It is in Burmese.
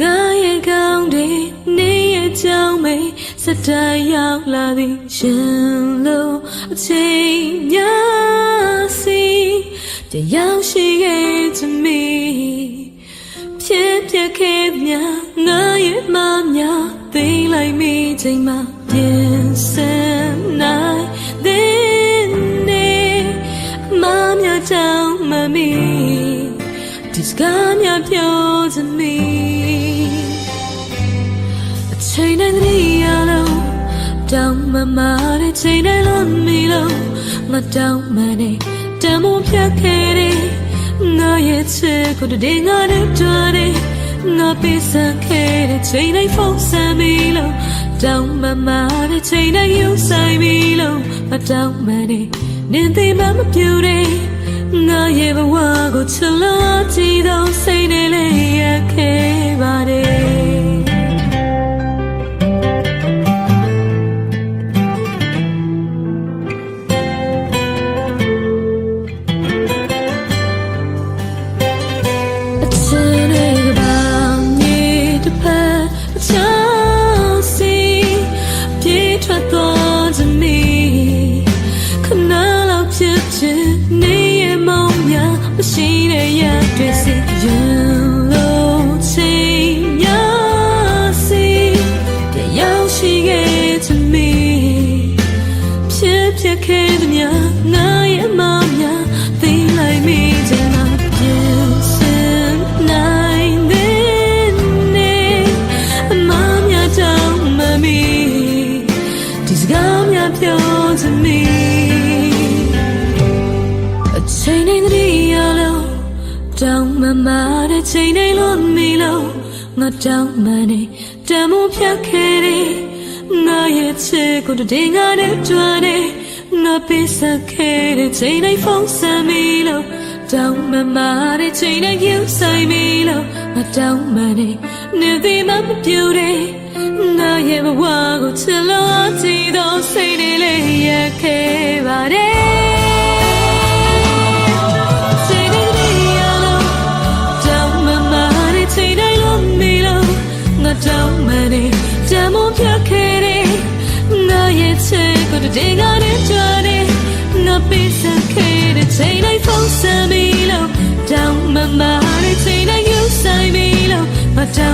ငါရဲ့ကောင်းတွေနေရဲ့ကြောင်းမေစတိုင်ရောက်လာသည်ရှင်လို့အချိန်များစီတယောက်ရှိခဲ့ချင်မီဖြစ်ပြခဲ့များငါရဲ့မများသိလိုက်မိချိန်မှာပြင်ဆင်နိုင်တဲ့နေမများကြောင်းမမီဒီစကားများပြောချင်မီ ချိန်နဲ့တည်းရလို့တောင်းမမတဲ့ချိန်နဲ့လို့မီလို့ငါတောင်းမနဲ့တမုံဖြတ်ခဲ့တယ်ငါရဲ့ချစ်ကိုတည်းငါနဲ့ကြွားတယ်ငါပေးစံခဲ့တဲ့ချိန်နဲ့ဖုန်းဆမ်းပြီလို့တောင်းမမတဲ့ချိန်နဲ့ယူဆိုင်ပြီလို့ငါတောင်းမနဲ့နင်သိမှမပြူတယ်ငါရဲ့ဘဝကိုချလို့ကြည့် ရှိတဲ့ရတွေစီရင်လို့ချိန်များစီတရားရှိခဲ့ခြင်းမီဖြစ်ဖြစ်ခဲ့သည်များငါရဲ့အမများသိလိုက်မိချင်တာပြင်ဆင်နိုင်တဲ့နေ့အမများကြောင့်မမီဒီစကားများပြောချင်မီအချိန်နဲ့တည်းရလို့ တောင်းမမတဲ့ချိန်နဲ့လို့မီလို့ငါတောင်းမနေတမုံဖြတ်ခဲ့တယ်ငါရဲ့ချစ်ကိုတည်းငါနဲ့ကြွားတယ်ငါပေးစခဲ့တဲ့ချိန်နဲ့ဖုန်းဆမ်းပြီလို့တောင်းမမတဲ့ချိန်နဲ့ယူဆိုင်ပြီလို့ငါတောင်းမနေနေသည်မမပြူ ကိုတည်းကနဲ့ကြွားတယ်ငါပေးစခဲ့တဲ့ချိန်တိုင်းဖုန်းဆက်မိလို့တောင်းမမတဲ့ချိန်တိုင်းယူဆိုင်မိလို့ငါတောင်းမနေ